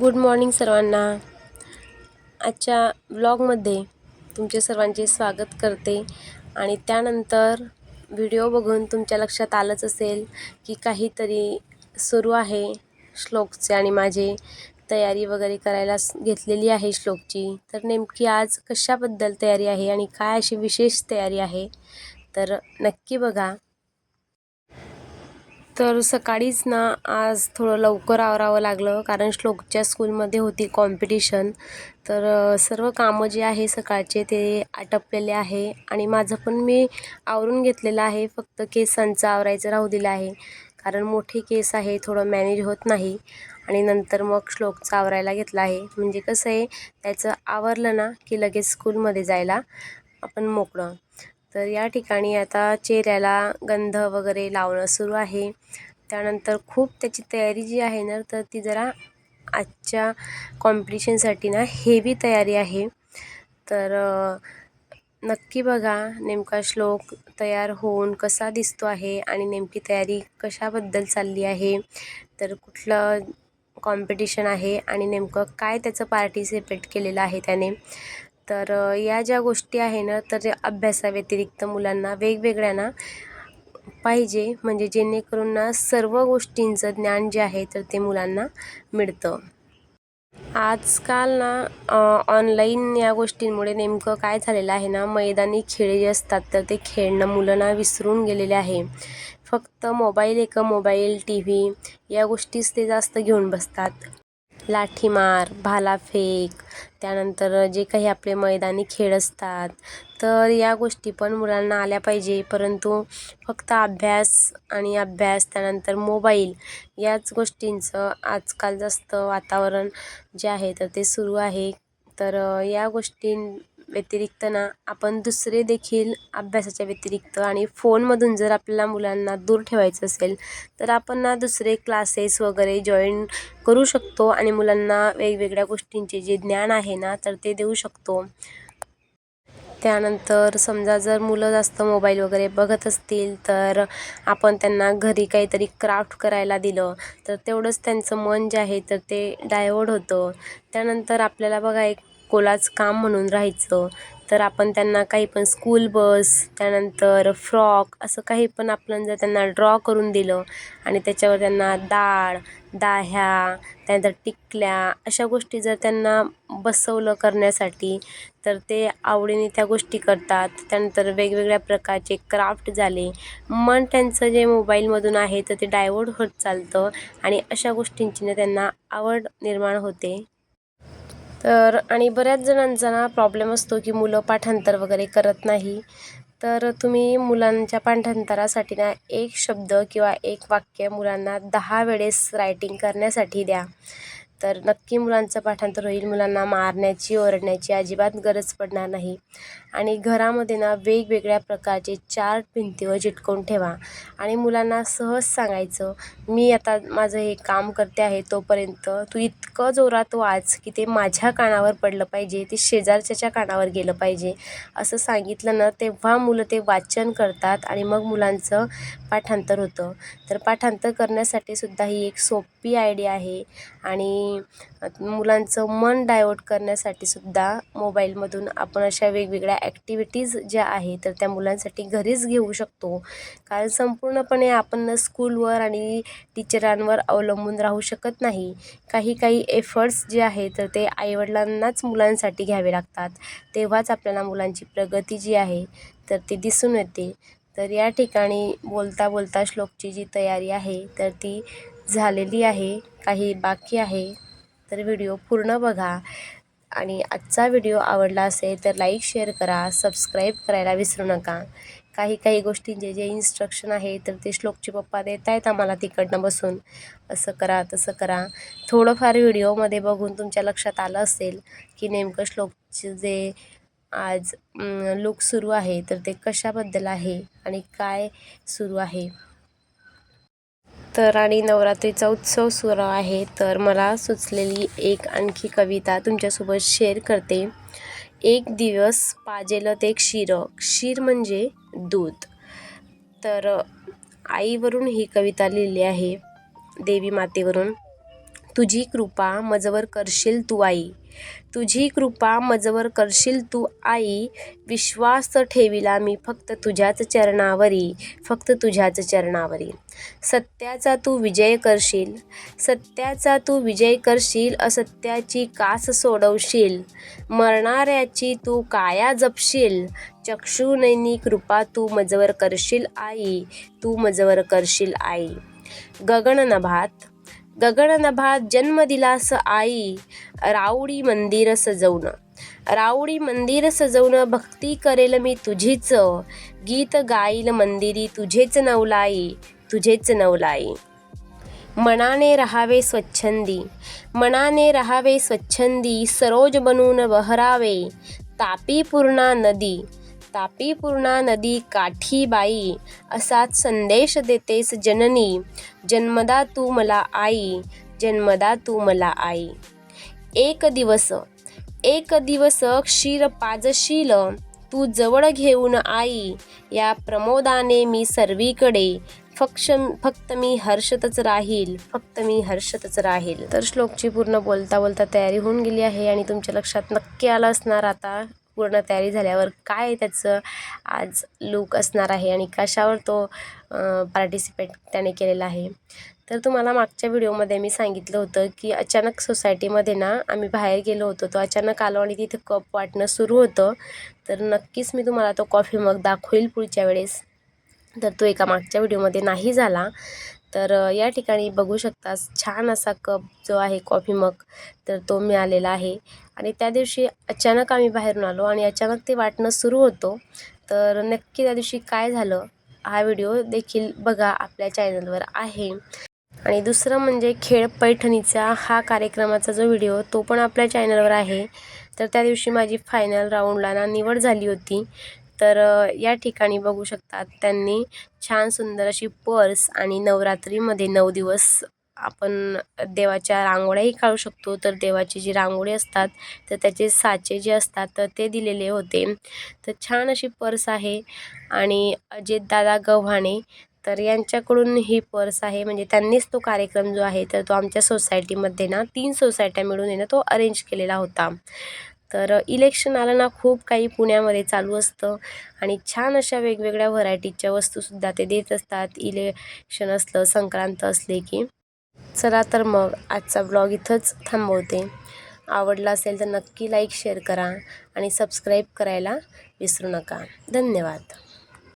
Good morning सर्वांना. आजच्या ब्लॉगमध्ये तुमचे सर्वांचे स्वागत करते. आणि त्यानंतर व्हिडिओ बघून तुमच्या लक्षात आलंच असेल की काहीतरी सुरू आहे श्लोकचे आणि माझे तयारी वगैरे करायला घेतलेली आहे श्लोकची. तर नेमकी आज कशाबद्दल तयारी आहे आणि काय अशी विशेष तयारी आहे? तर नक्की बघा. तर सकाळीच ना आज थोडं लवकर आवरावं लागलं कारण श्लोकच्या स्कूलमध्ये होती कॉम्पिटिशन. तर सर्व कामं जे आहे सकाळचे ते आटपलेले आहे आणि माझं पण मी आवरून घेतलेलं आहे फक्त केसांचं आवरायचं राहू दिलं आहे. कारण मोठे केस आहे थोडं मॅनेज होत नाही आणि नंतर मग श्लोकचं आवरायला घेतलं आहे. म्हणजे कसं आहे त्याचं आवरलं ना की लगेच स्कूलमध्ये जायला आपण मोकळं. तर या ठिकाणी आता चेहऱ्याला गंध वगैरे लावणं सुरू आहे. त्यानंतर खूप त्याची तयारी जी आहे ना तर ती जरा आजच्या कॉम्पिटिशनसाठी ना हेवी तयारी आहे. तर नक्की बघा नेमका श्लोक तयार होऊन कसा दिसतो आहे आणि नेमकी तयारी कशाबद्दल चालली आहे. तर कुठलं कॉम्पिटिशन आहे आणि नेमकं काय त्याचं पार्टिसिपेट केलेलं आहे त्याने. तर या ज्या गोष्टी आहे ना तर अभ्यासाव्यतिरिक्त मुलांना वेगवेगळ्या ना पाहिजे. म्हणजे जेणेकरून ना सर्व गोष्टींचं ज्ञान जे आहे तर ते मुलांना मिळतं. आजकाल ना ऑनलाईन या गोष्टींमुळे नेमकं काय झालेलं आहे ना मैदानी खेळ जे असतात तर ते खेळणं मुलं ना विसरून गेलेले आहे. फक्त मोबाईल एक मोबाईल टी व्ही या गोष्टीच ते जास्त घेऊन बसतात. लाठीमार भालाफेक त्यानंतर जे काही आपले मैदानी खेळ असतात तर या गोष्टी पण मुलांना आल्या पाहिजे. परंतु फक्त अभ्यास आणि अभ्यास त्यानंतर मोबाईल याच गोष्टींचं आजकाल जास्त वातावरण जे आहे तर ते सुरू आहे. तर या गोष्टीं व्यतिरिक्त ना आपण दुसरे देखील अभ्यासाच्या व्यतिरिक्त आणि फोनमधून जर आपल्याला मुलांना दूर ठेवायचं असेल तर आपण ना दुसरे क्लासेस वगैरे जॉईन करू शकतो आणि मुलांना वेगवेगळ्या गोष्टींचे जे ज्ञान आहे ना तर ते देऊ शकतो. त्यानंतर समजा जर मुलं जास्त मोबाईल वगैरे बघत असतील तर आपण त्यांना घरी काहीतरी क्राफ्ट करायला दिलं तर तेवढंच त्यांचं मन जे आहे तर ते डायवर्ट होतं. त्यानंतर आपल्याला बघा एक कोलाच काम म्हणून राहायचं. तर आपण त्यांना काही पण स्कूल बस त्यानंतर फ्रॉक असं काही पण आपण जर त्यांना ड्रॉ करून दिलं. आणि त्याच्यावर त्यांना डाळ दाह्या त्यानंतर टिकल्या अशा गोष्टी जर त्यांना बसवलं करण्यासाठी तर ते आवडीने त्या गोष्टी करतात. त्यानंतर वेगवेगळ्या प्रकारचे क्राफ्ट झाले. मन त्यांचं जे मोबाईलमधून आहे तर ते डायवर्ट होत चालतं. आणि अशा गोष्टींची ना त्यांना आवड निर्माण होते. तर आणि बऱ्याच जणांचा ना प्रॉब्लेम असतो की मुलं पाठांतर वगैरे करत नाही. तर तुम्ही मुलांच्या पाठांतरासाठी ना एक शब्द किंवा एक वाक्य मुलांना दहा वेळेस रायटिंग करण्यासाठी द्या. तर नक्की मुलांचं पाठांतर होईल. मुलांना मारण्याची ओरडण्याची अजिबात गरज पडणार नाही. आणि घरामध्ये ना वेगवेगळ्या प्रकारचे चार्ट भिंतीवर चिटकवून ठेवा. आणि मुलांना सहज सांगायचं मी आता माझं हे काम करते आहे तोपर्यंत तू इतकं जोरात वाच की ते माझ्या कानावर पडलं पाहिजे ते शेजारच्याच्या कानावर गेलं पाहिजे. असं सांगितलं ना तेव्हा मुलं ते वाचन करतात आणि मग मुलांचं पाठांतर होतं. तर पाठांतर करण्यासाठी सुद्धा ही एक सोपी आयडिया आहे. आणि मुलांचं मन डायवर्ट करण्यासाठी सुद्धा मोबाईलमधून आपण अशा वेगवेगळ्या ॲक्टिव्हिटीज ज्या आहे तर त्या मुलांसाठी घरीच घेऊ शकतो. कारण संपूर्णपणे आपण स्कूलवर आणि टीचरांवर अवलंबून राहू शकत नाही. काही काही एफर्ट्स जे आहे तर ते आईवडिलांनाच मुलांसाठी घ्यावे लागतात. तेव्हाच आपल्याला मुलांची प्रगती जी आहे तर ती दिसून येते. तर या ठिकाणी बोलता बोलता श्लोकची जी तयारी आहे तर ती झालेली आहे काही बाकी आहे तर व्हिडिओ पूर्ण बघा. आणि आजचा व्हिडिओ आवडला असेल तर लाईक शेअर करा सबस्क्राईब करायला विसरू नका. काही काही गोष्टींचे जे इन्स्ट्रक्शन आहे तर ते श्लोकचे पप्पा देत आहेत आम्हाला तिकडनं बसून. असं करा तसं करा. थोडंफार व्हिडिओमध्ये बघून तुमच्या लक्षात आलं असेल की नेमकं श्लोकचे जे आज लुक सुरू आहे तर ते कशाबद्दल आहे आणि काय सुरू आहे. तर आणि नवरात्रीचा उत्सव सुरू आहे. तर मला सुचलेली एक आणखी कविता तुमच्यासोबत शेअर करते. एक दिवस पाजेलं ते क्षीर क्षीर म्हणजे दूध. तर आईवरून ही कविता लिहिली आहे. देवी मातेवरून. तुझी कृपा मजवर करशील तू आई. तुझी कृपा मजवर करशील तू आई. विश्वास ठेविला मी फक्त तुझ्याच चरणावरी फक्त तुझ्याच चरणावरी. सत्याचा तू विजय करशील सत्याचा तू विजय करशील असत्याची कास सोडवशील. मरणाऱ्याची तू काया जपशील चक्षुनैनी कृपा तू मजवर करशील आई. तू मजवर करशील आई. गगननभात गगननभात जन्म दिलास आई राऊडी मंदिर सजवणं राऊडी मंदिर सजवणं भक्ती करेल मी तुझीच. गीत गाईल मंदिरी तुझेच नवलाई तुझेच नवलाई. मनाने राहावे स्वच्छंदी मनाने राहावे स्वच्छंदी सरोज बनून बहरावे तापी पूर्णा नदी. तापी पूर्णा नदी काठी बाई असाच संदेश देतेस जननी जन्मदा तू मला आई जन्मदा तू मला आई. एक दिवस एक दिवस क्षीर पाजशील तू जवळ घेऊन आई या प्रमोदाने मी सर्वीकडे फक्ष फक्त मी हर्षतच राहील फक्त मी हर्षतच राहील. तर श्लोकची पूर्ण बोलता बोलता तयारी होऊन गेली आहे आणि तुमच्या लक्षात नक्की आलं असणार आता. पूर्ण तयारी झाल्यावर काय त्याचं आज लूक असणार आहे आणि कशावर तो पार्टिसिपेट त्याने केलेला आहे. तर तुम्हाला मागच्या व्हिडिओमध्ये मी सांगितलं होतं की अचानक सोसायटीमध्ये ना आम्ही बाहेर गेलो होतो. तो अचानक आलो आणि तिथे कप वाटणं सुरू होतं. तर नक्कीच मी तुम्हाला तो कॉफी मग दाखवेल पुढच्या वेळेस. तर तो एका मागच्या व्हिडिओमध्ये नाही झाला. तर या ठिकाणी बघू शकता छान असा कप जो आहे कॉफी मग तर तो मिळालेला आहे. आणि त्या दिवशी अचानक आम्ही बाहेरून आलो आणि अचानक ते वाटणं सुरू होतो. तर नक्की त्या दिवशी काय झालं हा व्हिडिओ देखील बघा आपल्या चॅनलवर आहे. आणि दुसरं म्हणजे खेळ पैठणीचा हा कार्यक्रमाचा जो व्हिडिओ तो पण आपल्या चॅनलवर आहे. तर त्या दिवशी माझी फायनल राऊंडला ना निवड झाली होती. तर या ठिकाणी बघू शकतात त्यांनी छान सुंदर अशी पर्स आणि नवरात्रीमध्ये नऊ दिवस आपण देवाच्या रांगोळ्याही काढू शकतो. तर देवाची जी रांगोळी असतात तर त्याचे साचे जे असतात तर ते दिलेले होते. तर छान अशी पर्स आहे. आणि अजितदादा गव्हाणे तर यांच्याकडून ही पर्स आहे. म्हणजे त्यांनीच तो कार्यक्रम जो आहे तर तो आमच्या सोसायटीमध्ये ना तीन सोसायट्या मिळून आहे ना तो अरेंज केलेला होता. तर इलेक्शन आलं ना खूप काही पुण्यामध्ये चालू असतं. आणि छान अशा वेगवेगळ्या व्हरायटीच्या वस्तूसुद्धा ते देत असतात. इलेक्शन असलं संक्रांत असले की. चला तर मग आजचा ब्लॉग इथंच थांबवते. आवडला असेल तर नक्की लाईक शेअर करा आणि सबस्क्राईब करायला विसरू नका. धन्यवाद.